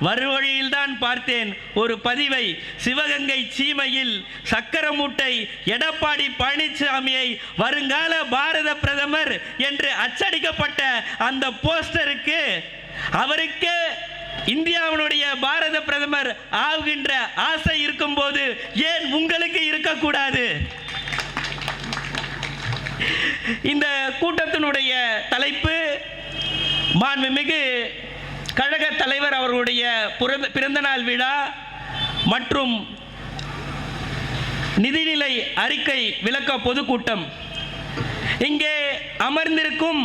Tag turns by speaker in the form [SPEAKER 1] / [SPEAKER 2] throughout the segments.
[SPEAKER 1] வருவழியில் தான் பார்த்தேன். ஒரு பதிவை சிவகங்கை சீமையில் சக்கரமூட்டை எடப்பாடி பழனிசாமியை வருங்கால பாரத பிரதமர் என்று அச்சடிக்கப்பட்ட அந்த போஸ்டருக்கு அவருக்கு இந்தியாவினுடைய பாரத பிரதமர் ஆகின்ற ஆசை இருக்கும்போது ஏன் உங்களுக்கு இருக்கக்கூடாது? இந்த கூட்டத்தினுடைய தலைப்பு மாண்புமிகு கழக தலைவர் அவர்களுடைய பிறந்தநாள் விழா மற்றும் நிதிநிலை அறிக்கை விளக்க பொதுக்கூட்டம். இங்கே அமர்ந்திருக்கும்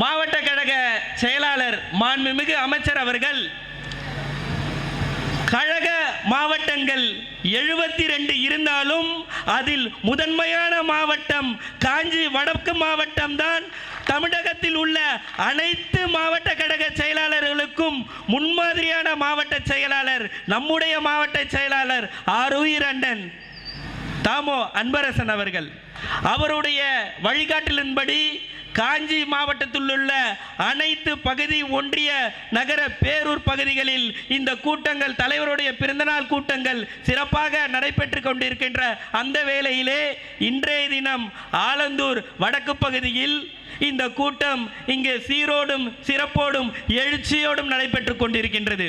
[SPEAKER 1] மாவட்ட கழக செயலாளர் மாண்புமிகு அமைச்சர் அவர்கள் கழக மாவட்டங்கள் எழுபத்தி ரெண்டு இருந்தாலும் அதில் முதன்மையான மாவட்டம் காஞ்சி வடக்கு மாவட்டம் தான் தமிழகத்தில் உள்ள அனைத்து மாவட்ட கழக செயலாளர்களுக்கும் முன்மாதிரியான மாவட்ட செயலாளர் நம்முடைய மாவட்ட செயலாளர் ஆருயிர் தாமோ அன்பரசன் அவர்கள். அவருடைய வழிகாட்டலின்படி காஞ்சி மாவட்டத்தில் உள்ள அனைத்து பகுதி ஒன்றிய நகர பேரூர் பகுதிகளில் இந்த கூட்டங்கள் தலைவருடைய பிறந்தநாள் கூட்டங்கள் சிறப்பாக நடைபெற்று கொண்டிருக்கின்ற அந்த வேளையிலே இன்றைய தினம் ஆலந்தூர் வடக்கு பகுதியில் இந்த கூட்டம் இங்கே சீரோடும் சிறப்போடும் எழுச்சியோடும் நடைபெற்று கொண்டிருக்கின்றது.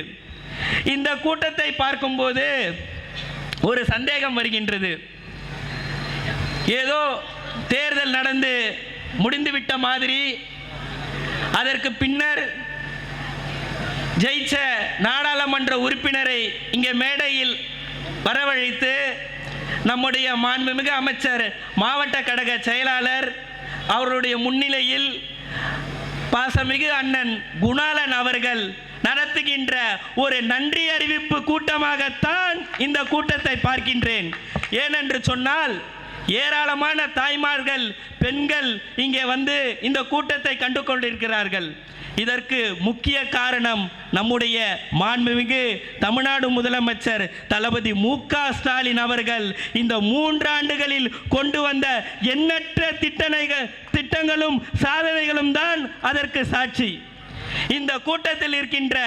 [SPEAKER 1] இந்த கூட்டத்தை பார்க்கும்போது ஒரு சந்தேகம் வருகின்றது. ஏதோ தேர்தல் நடந்து முடிந்துவிட்ட மாதிரி. அதற்கு பின்னர் ஜெயிச்ச நாடாளுமன்ற உறுப்பினரை இங்கே மேடையில் வரவழைத்து நம்முடைய மாண்புமிகு அமைச்சர் மாவட்ட கழக செயலாளர் அவருடைய முன்னிலையில் பாசமிகு அண்ணன் குணாலன் அவர்கள் நடத்துகின்ற ஒரு நன்றி அறிவிப்பு கூட்டமாகத்தான் இந்த கூட்டத்தை பார்க்கின்றேன். ஏனென்று சொன்னால் ஏராளமான தாய்மார்கள் பெண்கள் இங்கே வந்து இந்த கூட்டத்தை கண்டு கொண்டிருக்கிறார்கள் இதற்கு முக்கிய காரணம் நம்முடைய மாண்புமிகு தமிழ்நாடு முதலமைச்சர் தளபதி மு க ஸ்டாலின் அவர்கள் இந்த மூன்றாண்டுகளில் கொண்டு வந்த எண்ணற்ற திட்டனைகள் திட்டங்களும் சாதனைகளும் தான் அதற்கு சாட்சி. இந்த கூட்டத்தில் இருக்கின்ற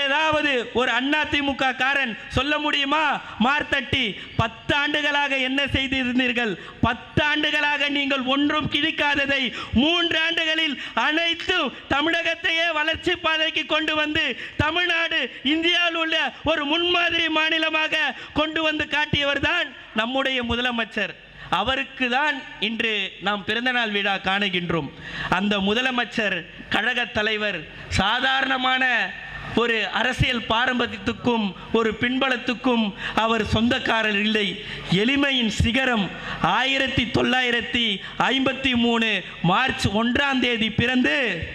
[SPEAKER 1] ஏதாவது ஒரு அதிமுக காரன் சொல்ல முடியுமா? மார்த்தட்டி பத்து ஆண்டுகளாக என்ன செய்திருந்தீர்கள்? பத்து ஆண்டுகளாக நீங்கள் ஒன்றும் கிழிக்காததை மூன்று ஆண்டுகளில் அனைத்தும் தமிழகத்தையே வளர்ச்சி பாதைக்கு கொண்டு வந்து தமிழ்நாடு இந்தியாவில் உள்ள ஒரு முன்மாதிரி மாநிலமாக கொண்டு வந்து காட்டியவர் தான் நம்முடைய முதலமைச்சர். அவருக்கு தான் இன்று நாம் பிறந்தநாள் விழா காணுகின்றோம். அந்த முதலமைச்சர் கழகத் தலைவர் சாதாரணமான ஒரு அரசியல் பாரம்பரியத்துக்கும் ஒரு பின்பலத்துக்கும் அவர் சொந்தக்காரர் இல்லை. எளிமையின் சிகரம் ஆயிரத்தி தொள்ளாயிரத்தி ஐம்பத்தி மூணு மார்ச் ஒன்றாம் தேதி பிறந்து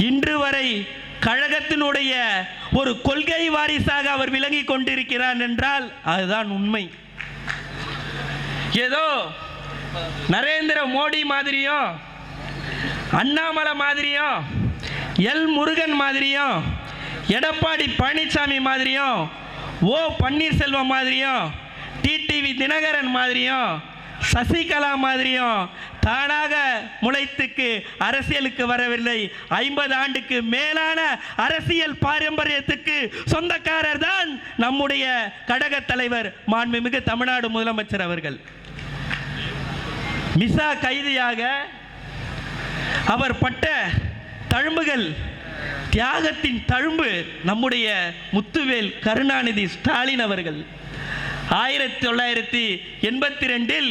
[SPEAKER 1] இன்று வரை கழகத்தினுடைய ஒரு கொள்கை வாரிசாக அவர் விளங்கி கொண்டிருக்கிறார் என்றால் அதுதான் உண்மை. ஏதோ நரேந்திர மோடி மாதிரியும் அண்ணாமலை மாதிரியும் எல் முருகன் மாதிரியும் எடப்பாடி பழனிசாமி மாதிரியும் ஓ பன்னீர்செல்வம் மாதிரியும் டிடிவி தினகரன் மாதிரியும் சசிகலா மாதிரியும் தானாக முளைத்துக்கு அரசியலுக்கு வரவில்லை. ஐம்பது ஆண்டுக்கு மேலான அரசியல் பாரம்பரியத்துக்கு சொந்தக்காரர் தான் நம்முடைய கடக தலைவர் மாண்புமிகு தமிழ்நாடு முதலமைச்சர் அவர்கள். மிசா கைதியாக அவர் பட்ட தழும்புகள் தியாகத்தின் தழும்பு நம்முடைய முத்துவேல் கருணாநிதி ஸ்டாலின் அவர்கள். ஆயிரத்தி தொள்ளாயிரத்தி எண்பத்தி ரெண்டில்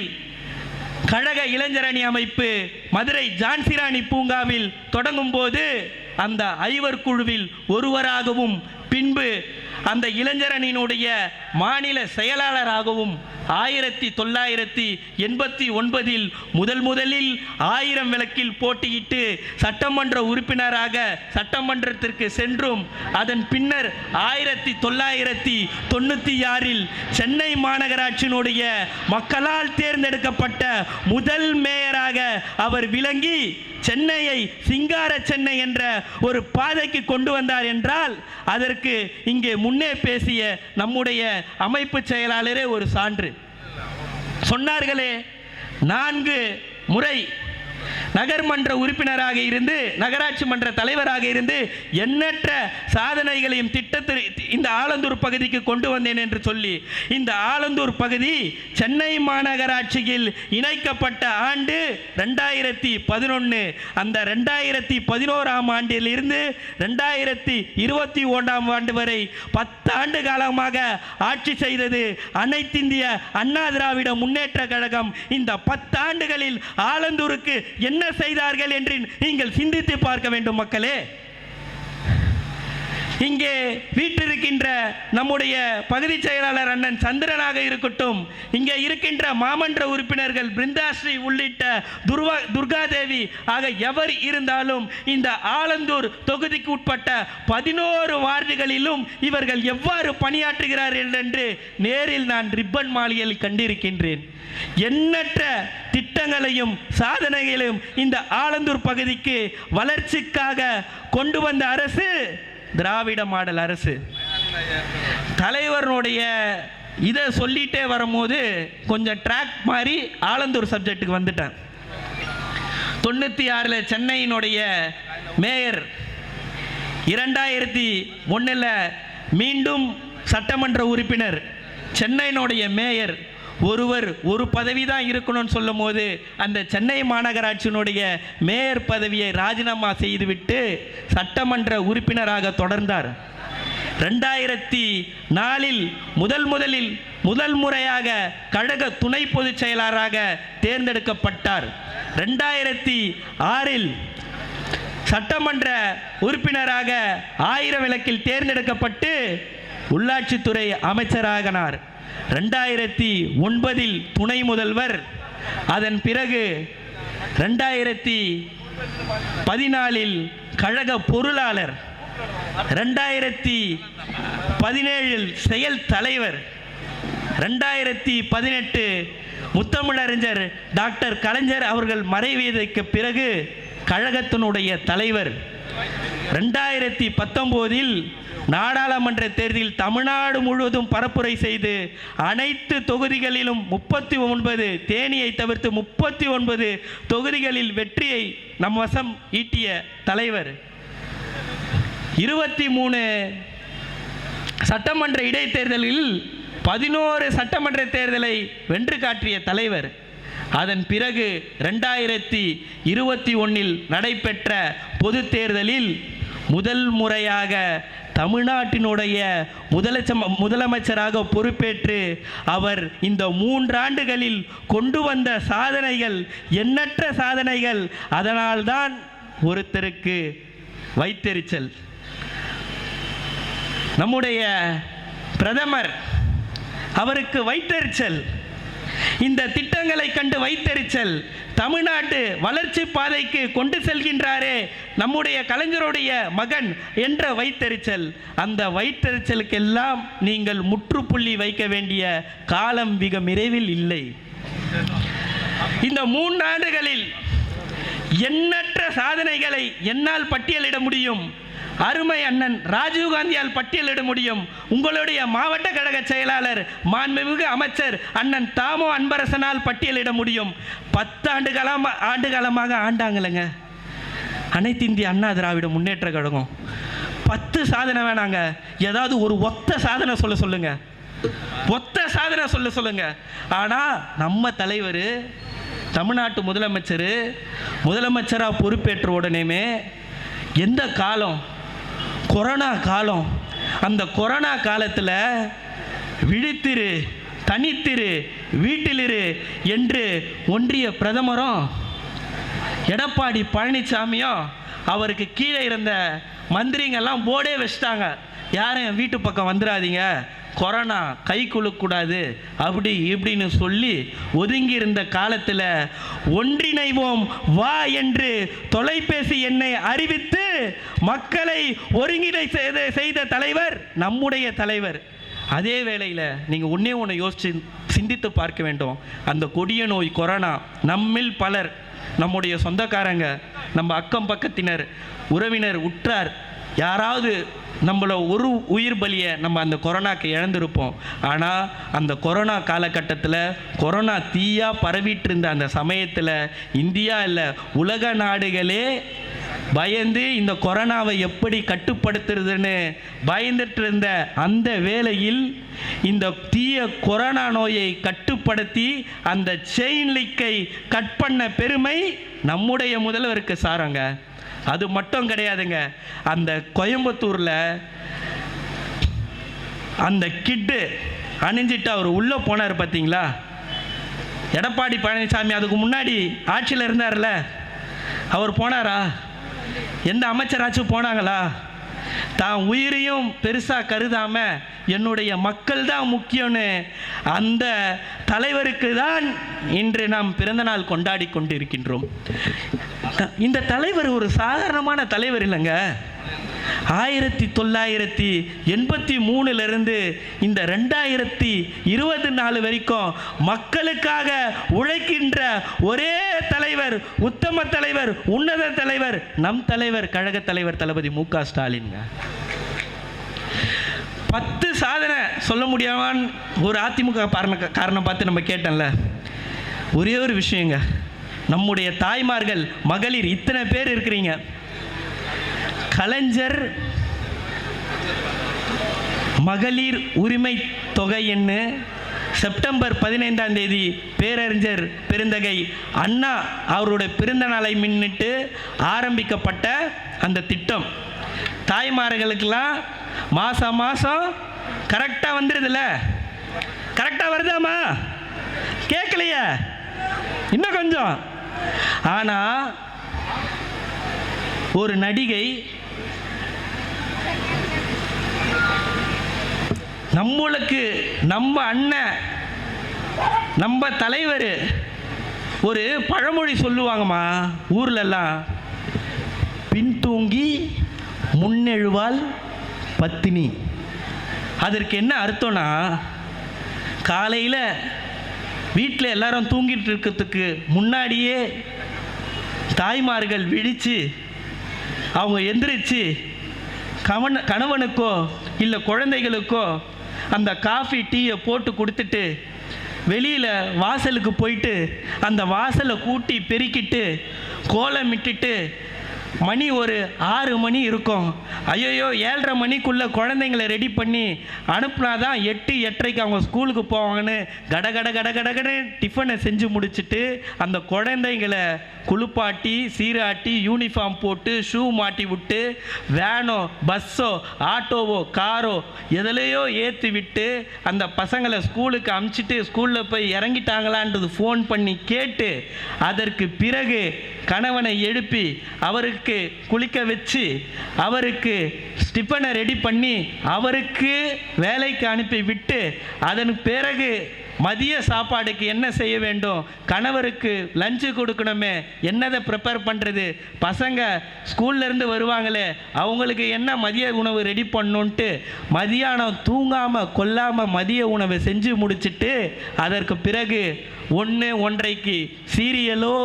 [SPEAKER 1] கழக இளைஞரணி அமைப்பு மதுரை ஜான்சிராணி பூங்காவில் தொடங்கும் போது அந்த ஐவர் குழுவில் ஒருவராகவும் பின்பு அந்த இளைஞரணியினுடைய மாநில செயலாளராகவும் ஆயிரத்தி தொள்ளாயிரத்தி எண்பத்தி ஒன்பதில் முதல் முதலில் ஆயிரம் விளக்கில் போட்டியிட்டு சட்டமன்ற உறுப்பினராக சட்டமன்றத்திற்கு சென்றும். அதன் பின்னர் ஆயிரத்தி தொள்ளாயிரத்தி தொண்ணூற்றி ஆறில் சென்னை மாநகராட்சியினுடைய மக்களால் தேர்ந்தெடுக்கப்பட்ட முதல் மேயராக அவர் விளங்கி சென்னையை சிங்கார சென்னை என்ற ஒரு பாதைக்கு கொண்டு வந்தார் என்றால் அதற்கு இங்கே முன்னே பேசிய நம்முடைய அமைப்பு செயலாளரே ஒரு சான்று. சொன்னார்களே நான்கு முறை நகர்மன்ற உறுப்பினராக இருந்து நகராட்சி மன்ற தலைவராக இருந்து எண்ணற்ற சாதனைகளையும் திட்டத்தில் இந்த ஆலந்தூர் பகுதிக்கு கொண்டு வந்தேன் என்று சொல்லி இந்த ஆலந்தூர் பகுதி சென்னை மாநகராட்சியில் இணைக்கப்பட்ட ஆண்டு ரெண்டாயிரத்தி பதினொன்று அந்த ரெண்டாயிரத்தி பதினோராம் ஆண்டிலிருந்து ரெண்டாயிரத்தி இருபத்தி ஒன்றாம் ஆண்டு வரை பத்தாண்டு காலமாக ஆட்சி செய்தது அனைத்திந்திய அண்ணா திராவிட முன்னேற்ற கழகம். இந்த பத்தாண்டுகளில் ஆலந்தூருக்கு என்ன செய்தார்கள் என்று நீங்கள் சிந்தித்து பார்க்க வேண்டும் மக்களே. இங்கே வீட்டிருக்கின்ற நம்முடைய பகுதி செயலாளர் அண்ணன் சந்திரனாக இருக்கட்டும் இங்கே இருக்கின்ற மாமன்ற உறுப்பினர்கள் பிருந்தாஸ்ரீ உள்ளிட்ட துர்வா துர்காதேவி ஆக எவர் இருந்தாலும் இந்த ஆலந்தூர் தொகுதிக்கு உட்பட்ட பதினோரு வார்டுகளிலும் இவர்கள் எவ்வாறு பணியாற்றுகிறார்கள் என்று நேரில் நான் ரிப்பன் மாளிகையில் கண்டிருக்கின்றேன். எண்ணற்ற திட்டங்களையும் சாதனைகளையும் இந்த ஆலந்தூர் பகுதிக்கு வளர்ச்சிக்காக கொண்டு வந்த அரசு திராவிட மாடல் அரசு. தலைவருடைய இதை சொல்லிட்டே வரும்போது கொஞ்சம் ட்ராக் மாதிரி ஆலந்தூர் சப்ஜெக்ட்டுக்கு வந்துட்டேன். தொண்ணூற்றி ஆறில் சென்னையினுடைய மேயர் இரண்டாயிரத்தி ஒன்றில் மீண்டும் சட்டமன்ற உறுப்பினர் சென்னையினுடைய மேயர் ஒருவர் ஒரு பதவி தான் இருக்கணும்னு சொல்லும் போது அந்த சென்னை மாநகராட்சியினுடைய மேயர் பதவியை ராஜினாமா செய்துவிட்டு சட்டமன்ற உறுப்பினராக தொடர்ந்தார். ரெண்டாயிரத்தி நாலில் முதல் முதலில் முதல் முறையாக கழக துணை பொதுச் செயலாளராக தேர்ந்தெடுக்கப்பட்டார். ரெண்டாயிரத்தி ஆறில் சட்டமன்ற உறுப்பினராக ஆயிரம் விளக்கில் தேர்ந்தெடுக்கப்பட்டு உள்ளாட்சித்துறை அமைச்சராகினார். ரெண்டாயிரத்தி ஒன்பதில் துணை முதல்வர். அதன் பிறகு ரெண்டாயிரத்தி பதினாலில் கழக பொருளாளர். ரெண்டாயிரத்தி பதினேழில் செயல் தலைவர். ரெண்டாயிரத்தி பதினெட்டு முத்தமிழறிஞர் டாக்டர் கலைஞர் அவர்கள் மறைவியதற்கு பிறகு கழகத்தினுடைய தலைவர். ரெண்டாயிரத்தி பத்தொம்போதில் நாடாளுமன்ற தேர்தலில் தமிழ்நாடு முழுவதும் பரப்புரை செய்து அனைத்து தொகுதிகளிலும் முப்பத்தி ஒன்பது தேனியை தவிர்த்து முப்பத்தி ஒன்பது தொகுதிகளில் வெற்றியை நம் வசம் ஈட்டிய தலைவர். இருபத்தி மூணு சட்டமன்ற இடைத்தேர்தலில் பதினோரு சட்டமன்ற தேர்தலை வென்று காட்டிய தலைவர். அதன் பிறகு ரெண்டாயிரத்தி இருபத்தி ஒன்றில் நடைபெற்ற பொது தேர்தலில் முதல் முறையாக தமிழ்நாட்டினுடைய முதலச்ச முதலமைச்சராக பொறுப்பேற்று அவர் இந்த மூன்றாண்டுகளில் கொண்டு வந்த சாதனைகள் எண்ணற்ற சாதனைகள் அதனால்தான் ஒருத்தருக்கு வைத்தெரிச்சல். நம்முடைய பிரதமர் அவருக்கு வைத்தெரிச்சல். இந்த திட்டங்களை கண்டு வைத்தெரிச்சல் தமிழ்நாட்டு வளர்ச்சி பாதைக்கு கொண்டு செல்கின்றாரே நம்முடைய கலைஞருடைய மகன் என்ற வைத்தெரிச்சல். அந்த வைத்தெரிச்சலுக்கெல்லாம் நீங்கள் முற்றுப்புள்ளி வைக்க வேண்டிய காலம் மிக விரைவில் இல்லை. இந்த மூன்று ஆண்டுகளில் எண்ணற்ற சாதனைகளை என்னால் பட்டியலிட முடியும். அருமை அண்ணன் ராஜீவ்காந்தியால் பட்டியலிட முடியும். உங்களுடைய மாவட்ட கழக செயலாளர் மாண்புமிகு அமைச்சர் அண்ணன் தாமோ அன்பரசனால் பட்டியலிட முடியும். பத்தாண்டு காலம் ஆண்டு காலமாக ஆண்டாங்களேங்க. அனைத்து இந்திய அண்ணா திராவிட முன்னேற்ற கழகம். பத்து சாதனை வேணாங்க. ஏதாவது ஒரு ஒத்த சாதனை சொல்ல சொல்லுங்க. ஒத்த சாதனை சொல்ல சொல்லுங்க. ஆனால் நம்ம தலைவர் தமிழ்நாட்டு முதலமைச்சர் முதலமைச்சராக பொறுப்பேற்ற உடனேமே எந்த காலம் கொரோனா காலம். அந்த கொரோனா காலத்தில் விழித்திரு தனித்திரு வீட்டிலிரு என்று ஒன்றிய பிரதமரும் எடப்பாடி பழனிசாமியும் அவருக்கு கீழே இருந்த மந்திரிங்கெல்லாம் போர்டே வச்சிட்டாங்க. யாரும் என் வீட்டு பக்கம் வந்துடாதீங்க கொரோனா கை கொள்ளக்கூடாது அப்படி இப்படின்னு சொல்லி ஒதுங்கி இருந்த காலத்தில் ஒன்றிணைவோம் வா என்று தொலைபேசி எண்ணை அறிவித்து மக்களை ஒருங்கிணை செய்த செய்த தலைவர் நம்முடைய தலைவர். அதே வேளையில் நீங்கள் ஒன்றே ஒன்று யோசிச்சு சிந்தித்து பார்க்க வேண்டும். அந்த கொடிய நோய் கொரோனா நம்மில் பலர் நம்முடைய சொந்தக்காரங்க நம்ம அக்கம் பக்கத்தினர் உறவினர் உற்றார் யாராவது நம்மள ஒரு உயிர் பலியை நம்ம அந்த கொரோனாக்கு இழந்திருப்போம். ஆனால் அந்த கொரோனா காலகட்டத்தில் கொரோனா தீயாக பரவிட்டு இருந்த அந்த சமயத்தில் இந்தியா இல்லை உலக நாடுகளே பயந்து இந்த கொரோனாவை எப்படி கட்டுப்படுத்துறதுன்னு பயந்துட்டு இருந்த அந்த வேளையில் இந்த தீய கொரோனா நோயை கட்டுப்படுத்தி அந்த செயின் லிக்கை கட் பண்ண பெருமை நம்முடைய முதல்வருக்கு சாரங்க. அது மட்டும் கிடையாதுங்க. அந்த கோயம்புத்தூரில் அந்த கிட்டு அணிஞ்சிட்டு அவர் உள்ளே போனார் பார்த்தீங்களா எடப்பாடி பழனிசாமி அதுக்கு முன்னாடி ஆட்சியில் இருந்தார்ல. அவர் போனாரா? எந்த அமைச்சராச்சும் போனாங்களா? தான் உயிரையும் பெருசாக கருதாமல் என்னுடைய மக்கள் தான் முக்கியம்னு அந்த தலைவருக்கு தான் இன்று நாம் பிறந்தநாள் கொண்டாடி கொண்டிருக்கின்றோம். இந்த தலைவர் ஒரு சாதாரணமான தலைவர் இல்லைங்க. ஆயிரத்தி தொள்ளாயிரத்தி எண்பத்தி மூணுலேருந்து இந்த ரெண்டாயிரத்தி இருபது நாலு வரைக்கும் மக்களுக்காக உழைக்கின்ற ஒரே தலைவர் உத்தம தலைவர் உன்னத தலைவர் நம் தலைவர் கழக தலைவர் தளபதி மு க ஸ்டாலின் பத்து சாதனை சொல்ல முடியாமான்னு ஒரு அதிமுக காரண காரணம் பார்த்து நம்ம கேட்டோம்ல ஒரே ஒரு விஷயங்க. நம்முடைய தாய்மார்கள் மகளிர் இத்தனை பேர் இருக்கிறீங்க. கலைஞர் மகளிர் உரிமை தொகை என்ன? செப்டம்பர் பதினைந்தாம் தேதி பேரறிஞர் பெருந்தகை அண்ணா அவருடைய பிறந்த நாளை முன்னிட்டு ஆரம்பிக்கப்பட்ட அந்த திட்டம். தாய்மார்களுக்கெல்லாம் மாதம் மாதம் கரெக்டாக வந்துடுதுல்ல கரெக்டாக வருதாம்மா? கேட்கலையே இன்னும் கொஞ்சம். ஆனால் ஒரு நடிகை நம்மளுக்கு நம்ம அண்ணன் நம்ம தலைவர் ஒரு பழமொழி சொல்லுவாங்கம்மா ஊர்லெல்லாம். பின்தூங்கி முன்னெழுவால் பத்தினி. அதற்கு என்ன அர்த்தம்னா காலையில் வீட்டில் எல்லாரும் தூங்கிட்டு இருக்கிறதுக்கு முன்னாடியே தாய்மார்கள் விழித்து அவங்க எந்திரிச்சு கவன கணவனுக்கோ இல்லை குழந்தைகளுக்கோ அந்த காஃபி டீயை போட்டு கொடுத்துட்டு வெளியில் வாசலுக்கு போயிட்டு அந்த வாசலை கூட்டி பெருக்கிட்டு கோலமிட்டுட்டு மணி ஒரு ஆறு மணி இருக்கும். ஐயோ ஏழரை மணிக்குள்ளே குழந்தைங்களை ரெடி பண்ணி அனுப்புனா தான் எட்டு எட்டரைக்கு அவங்க ஸ்கூலுக்கு போவாங்கன்னு கட கட கட கடகடன்னு டிஃபனை செஞ்சு முடிச்சுட்டு அந்த குழந்தைங்களை குளிப்பாட்டி சீராட்டி யூனிஃபார்ம் போட்டு ஷூ மாட்டி விட்டு வேனோ பஸ்ஸோ ஆட்டோவோ காரோ எதுலேயோ ஏற்றி விட்டு அந்த பசங்களை ஸ்கூலுக்கு அமுச்சிட்டு ஸ்கூலில் போய் இறங்கிட்டாங்களான்றது ஃபோன் பண்ணி கேட்டு அதற்கு பிறகு கணவனை எழுப்பி அவருக்கு குளிக்க வச்சு அவருக்கு ஸ்டிஃபனை ரெடி பண்ணி அவருக்கு வேலைக்கு அனுப்பி விட்டு அதன் பிறகு மதிய சாப்பாடுக்கு என்ன செய்ய வேண்டும்? கணவருக்கு லஞ்சு கொடுக்கணுமே என்னதை ப்ரிப்பேர் பண்ணுறது பசங்க ஸ்கூல்ல இருந்து வருவாங்களே அவங்களுக்கு என்ன மதிய உணவு ரெடி பண்ணுன்ட்டு மதியானம் தூங்காமல் கொல்லாமல் மதிய உணவை செஞ்சு முடிச்சுட்டு அதற்கு பிறகு ஒன்று ஒன்றைக்கு சீரியலோ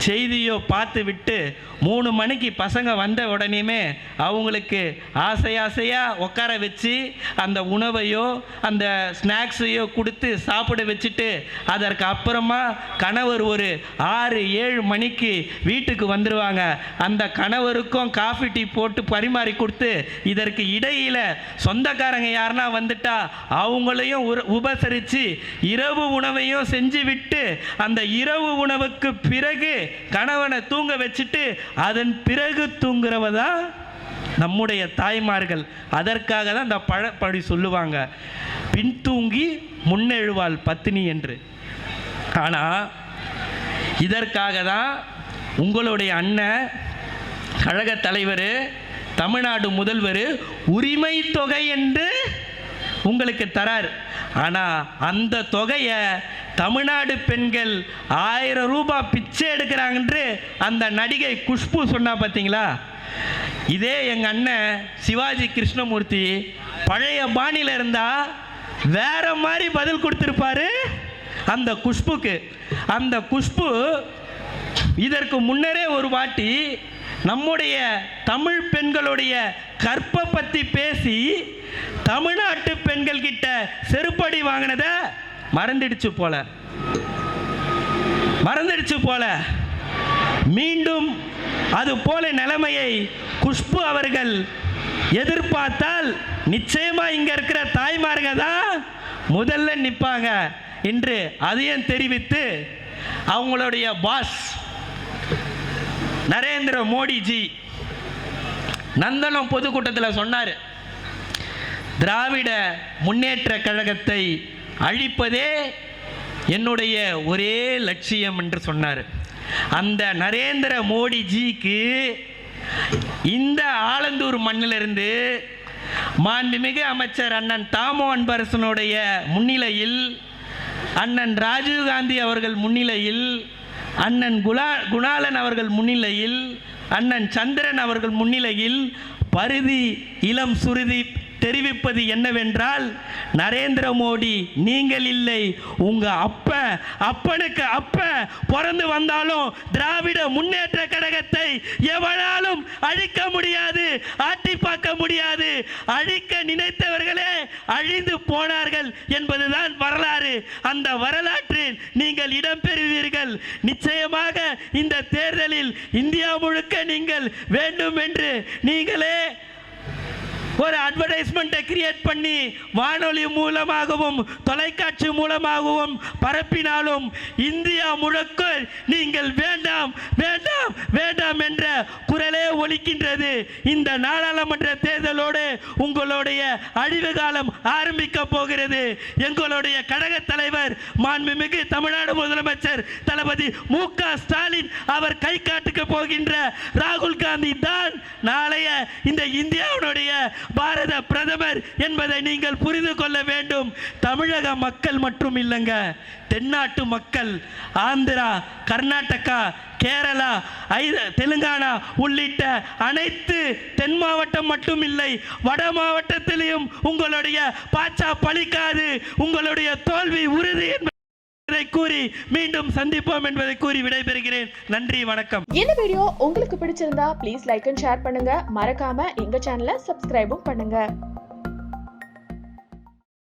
[SPEAKER 1] செய்தியோ பார்த்து விட்டு மூணு மணிக்கு பசங்க வந்த உடனேயுமே அவங்களுக்கு ஆசை ஆசையாக உட்கார வச்சு அந்த உணவையோ அந்த ஸ்நாக்ஸையோ கொடுத்து சாப்பிட வச்சுட்டு அதற்கு அப்புறமா கணவர் ஒரு ஆறு ஏழு மணிக்கு வீட்டுக்கு வந்துடுவாங்க அந்த கணவருக்கும் காஃபி டீ போட்டு பரிமாறி கொடுத்து இதற்கு இடையில் சொந்தக்காரங்க யாருன்னா வந்துட்டா அவங்களையும் உபசரித்து இரவு உணவையும் செஞ்சு விட்டு அந்த இரவு உணவுக்கு பிறகு கணவனை தூங்க வச்சுட்டு அதன் பிறகு தூங்குறவ தான் நம்முடைய தாய்மார்கள். அதற்காக தான் இந்த பழப்படி சொல்லுவாங்க. பின்தூங்கி முன்னெழுவாள் பத்தினி என்று. ஆனால் இதற்காக தான் உங்களுடைய அண்ணன் கழக தலைவர் தமிழ்நாடு முதல்வர் உரிமை தொகை என்று உங்களுக்கு தரார். ஆனால் அந்த தொகையை தமிழ்நாடு பெண்கள் ஆயிரம் ரூபாய் பிச்சை எடுக்கிறாங்கன்று அந்த நடிகை குஷ்பு சொன்னா பார்த்தீங்களா இதே எங்கள் அண்ணன் சிவாஜி கிருஷ்ணமூர்த்தி பழைய பாணியில் இருந்தா வேற மாதிரி பதில் கொடுத்துருப்பாரு அந்த குஷ்புக்கு. அந்த குஷ்பு இதற்கு முன்னரே ஒரு வாட்டி நம்முடைய தமிழ் பெண்களுடைய கற்பை பற்றி பேசி தமிழ்நாட்டு பெண்கள் கிட்ட செருப்படி வாங்கினதை மறந்துடுச்சு போல. மறந்துடுச்சு போல. மீண்டும் அது போல நிலைமையை குஷ்பு அவர்கள் எதிர்பார்த்தால் நிச்சயமா இங்க இருக்கிற தாய்மார்க தான் முதல்ல நிற்பாங்க என்று அதையும் தெரிவித்து அவங்களுடைய பாஸ் நரேந்திர மோடிஜி நந்தனம் பொதுக்கூட்டத்தில் சொன்னார். திராவிட முன்னேற்ற கழகத்தை அழிப்பதே என்னுடைய ஒரே லட்சியம் என்று சொன்னார். அந்த நரேந்திர மோடிஜிக்கு இந்த ஆலந்தூர் மண்ணிலிருந்து மாண்புமிகு அமைச்சர் அண்ணன் தாமோ அன்பரசனுடைய முன்னிலையில் அண்ணன் ராஜீவ்காந்தி அவர்கள் முன்னிலையில் அண்ணன் குலா குணாலன் அவர்கள் முன்னிலையில் அண்ணன் சந்திரன் அவர்கள் முன்னிலையில் பருதி இளம் சுருதி தெரிவிப்பது என்னவென்றால் நரேந்திர மோடி நீங்கள் இல்லை உங்க அப்ப அப்பனுக்கு அப்ப பிறந்து வந்தாலும் திராவிட முன்னேற்ற கழகத்தை எவனாலும் அழிக்க முடியாது ஆட்டி பார்க்க முடியாது. அழிக்க நினைத்தவர்களே அழிந்து போனார்கள் என்பதுதான் வரலாறு. அந்த வரலாற்றில் நீங்கள் இடம்பெறுவீர்கள் நிச்சயமாக இந்த தேர்தலில் இந்தியா முழுக்க நீங்கள் வேண்டும் என்று நீங்களே ஒரு அட்வர்டைஸ்மெண்ட்டை கிரியேட் பண்ணி வானொலி மூலமாகவும் தொலைக்காட்சி மூலமாகவும் பரப்பினாலும் இந்தியா முழுக்க நீங்கள் வேண்டாம் வேண்டாம் வேண்டாம் என்ற குரலே ஒலிக்கின்றது. இந்த நாடாளுமன்ற தேர்தலோடு உங்களுடைய அழிவு காலம் ஆரம்பிக்க போகிறது. எங்களுடைய கழக தலைவர் மாண்புமிகு தமிழ்நாடு முதலமைச்சர் தளபதி மு க ஸ்டாலின் அவர் கை காட்டுக்கு போகின்ற ராகுல் காந்தி தான் நாளைய இந்த இந்தியாவுடைய பாரத பிரதமர் என்பதை நீங்கள் புரிந்து கொள்ள வேண்டும். தமிழக மக்கள் மட்டும் இல்லைங்க. தென்னாட்டு மக்கள் ஆந்திரா கர்நாடகா கேரளா ஐ தெலுங்கானா உள்ளிட்ட அனைத்து தென் மாவட்டம் மட்டும் இல்லை. வட மாவட்டத்திலையும் உங்களுடைய பாச்சா பழிக்காது. உங்களுடைய தோல்வி உறுதி என்பதை கூறி மீண்டும் சந்திப்போம் என்பதை கூறி விடைபெறுகிறேன். நன்றி வணக்கம்.
[SPEAKER 2] இந்த வீடியோ உங்களுக்கு பிடிச்சிருந்தா ப்ளீஸ் லைக் அண்ட் ஷேர் பண்ணுங்க. மறக்காம எங்க சேனலை சப்ஸ்கிரைபும் பண்ணுங்க.